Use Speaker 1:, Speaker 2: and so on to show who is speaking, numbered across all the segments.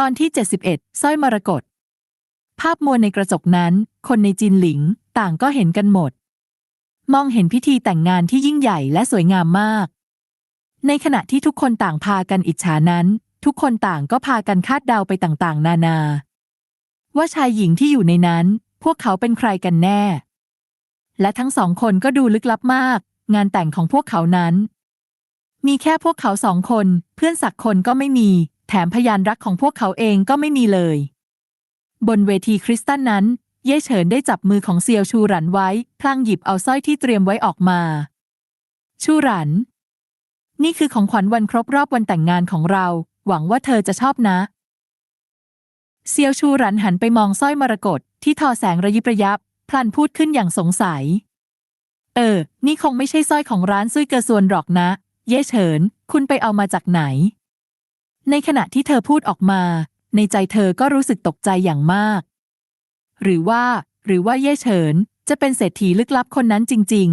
Speaker 1: ตอนที่ 71สร้อยมรกตภาพมัวในกระจกนั้น คนในจินหลิง ต่างก็เห็นกันหมด มองเห็นพิธีแต่งงานที่ยิ่งใหญ่และสวยงามมาก ในขณะที่ทุกคนต่างพากันอิจฉานั้น ทุกคนต่างก็พากันคาดเดาไปต่างๆ นานา ว่าชายหญิงที่อยู่ในนั้น พวกเขาเป็นใครกันแน่ และทั้งสองคนก็ดูลึกลับมาก งานแต่งของพวกเขานั้น มีแค่พวกเขาสองคน เพื่อนสักคนก็ไม่มี แถมพยานรักของพวกเขาเองก็ไม่มีเลย บนเวทีคริสตัลนั้น เย่เฉินได้จับมือของเซียวชูหรันไว้ พลางหยิบเอาสร้อยที่เตรียมไว้ออกมา ชูหรัน นี่คือของขวัญวันครบรอบวันแต่งงานของเรา หวังว่าเธอจะชอบนะ เซียวชูหรันหันไปมองสร้อยมรกตที่ทอแสงระยิบระยับ พลันพูดขึ้นอย่างสงสัย เออ นี่คงไม่ใช่สร้อยของร้านซุยเกอซวนหรอกนะ เย่เฉิน คุณไปเอามาจากไหน ในขณะที่เธอพูดออกมา ในใจเธอก็รู้สึกตกใจอย่างมาก หรือว่า หรือว่าเย่เฉิน จะเป็นเศรษฐีลึกลับคนนั้นจริง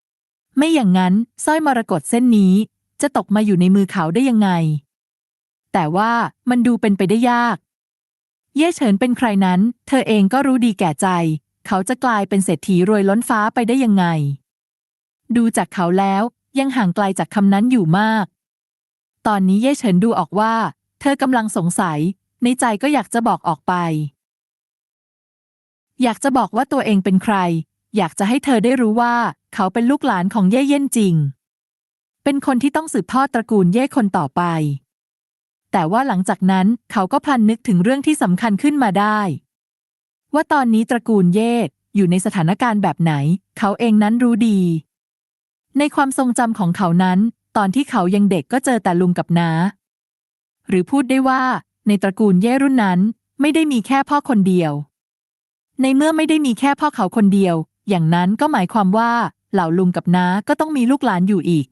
Speaker 1: ๆ ไม่อย่างนั้นสร้อยมรกตเส้นนี้จะตกมาอยู่ในมือเขาได้ยังไง แต่ว่ามันดูเป็นไปได้ยาก เย่เฉินเป็นใครนั้น เธอเองก็รู้ดีแก่ใจ เขาจะกลายเป็นเศรษฐีรวยล้นฟ้าไปได้ยังไง ดูจากเขาแล้วยังห่างไกลจากคำนั้นอยู่มาก ตอนนี้เย่เฉินดูออกว่า เธอกำลังสงสัย ในใจก็อยากจะบอกออกไป อยากจะบอกว่าตัวเองเป็นใคร อยากจะให้เธอได้รู้ว่า เขาเป็นลูกหลานของเย่เย่นจริง เป็นคนที่ต้องสืบทอดตระกูลเย่คนต่อไป แต่ว่าหลังจากนั้นเขาก็พลันนึกถึงเรื่องที่สำคัญขึ้นมาได้ ว่าตอนนี้ตระกูลเย่อยู่ในสถานการณ์แบบไหน เขาเองนั้นรู้ดี ในความทรงจำของเขานั้น อนที่เขายังเด็กก็เจอแต่ลุงกับน้าหรือพูดได้ว่าในตระกูลเย่รุ่นนั้นไม่ได้มีแค่พ่อคนเดียว ในเมื่อไม่ได้มีแค่พ่อเขาคนเดียว อย่างนั้นก็หมายความว่าเหล่าลุงกับน้าก็ต้องมีลูกหลานอยู่อีก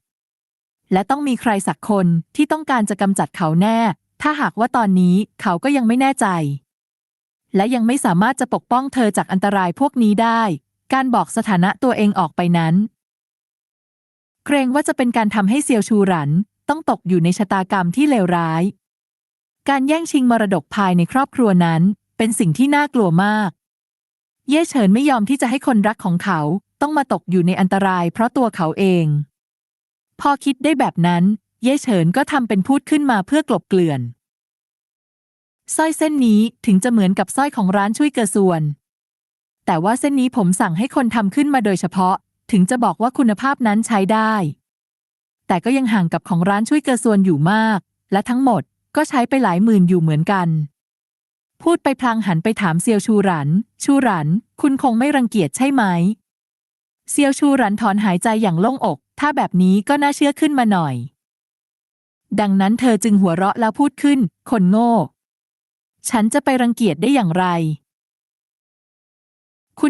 Speaker 1: และต้องมีใครสักคนที่ต้องการจะกำจัดเขาแน่ ถ้าหากว่าตอนนี้เขาก็ยังไม่แน่ใจ และยังไม่สามารถจะปกป้องเธอจากอันตรายพวกนี้ได้ การบอกสถานะตัวเองออกไปนั้น เกรงว่าจะเป็นการทำให้เซียวชูหรัน ต้องตกอยู่ในชะตากรรมที่เลวร้าย การแย่งชิงมรดกภายในครอบครัวนั้น เป็นสิ่งที่น่ากลัวมาก เย่เฉินไม่ยอมที่จะให้คนรักของเขาต้องมาตกอยู่ในอันตรายเพราะตัวเขาเอง พอคิดได้แบบนั้น เย่เฉินก็ทำเป็นพูดขึ้นมาเพื่อกลบเกลื่อนสร้อยเส้นนี้ถึงจะเหมือนกับสร้อยของร้านช่วยเกอส่วน แต่ว่าเส้นนี้ผมสั่งให้คนทำขึ้นมาโดยเฉพาะ ถึงจะบอกว่าคุณภาพนั้นใช้ได้ แต่ก็ยังห่างกับของร้านช่วยเกอส่วนอยู่มาก และทั้งหมดก็ใช้ไปหลายหมื่นอยู่เหมือนกัน พูดไปพลางหันไปถามเซียวชูหรัน ชูหรัน คุณคงไม่รังเกียจใช่ไหม เซียวชูหรันถอนหายใจอย่างโล่งอก ถ้าแบบนี้ก็น่าเชื่อขึ้นมาหน่อย ดังนั้นเธอจึงหัวเราะแล้วพูดขึ้น คนโง่ ฉันจะไปรังเกียจได้อย่างไร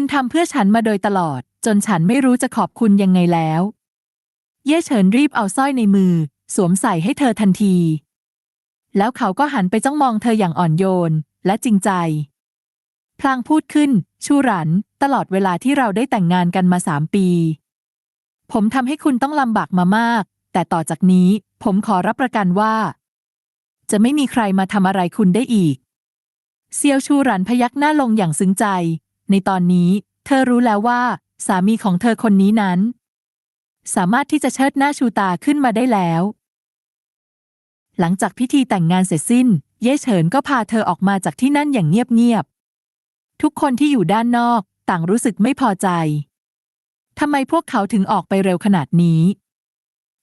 Speaker 1: คุณทำเพื่อฉันมาโดยตลอด จนฉันไม่รู้จะขอบคุณยังไงแล้ว เย่เฉินรีบเอาสร้อยในมือ สวมใส่ให้เธอทันที แล้วเขาก็หันไปจ้องมองเธออย่างอ่อนโยนและจริงใจ พลางพูดขึ้น ชูรัน ตลอดเวลาที่เราได้แต่งงานกันมาสามปี ผมทำให้คุณต้องลำบากมามาก แต่ต่อจากนี้ผมขอรับประกันว่า จะไม่มีใครมาทำอะไรคุณได้อีก เซียวชูรันพยักหน้าลงอย่างซึ้งใจ ในตอนนี้ เธอรู้แล้วว่า สามีของเธอคนนี้นั้น สามารถที่จะเชิดหน้าชูตาขึ้นมาได้แล้ว หลังจากพิธีแต่งงานเสร็จสิ้น เย่เฉินก็พาเธอออกมาจากที่นั่นอย่างเงียบๆทุกคนที่อยู่ด้านนอกต่างรู้สึกไม่พอใจทำไมพวกเขาถึงออกไปเร็วขนาดนี้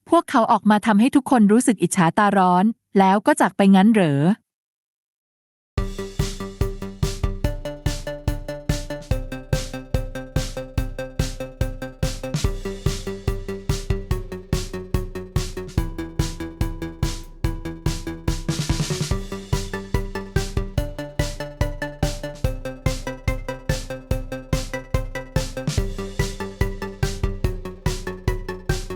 Speaker 1: พวกเขาออกมาทำให้ทุกคนรู้สึกอิจฉาตาร้อน แล้วก็จากไปงั้นเหรอ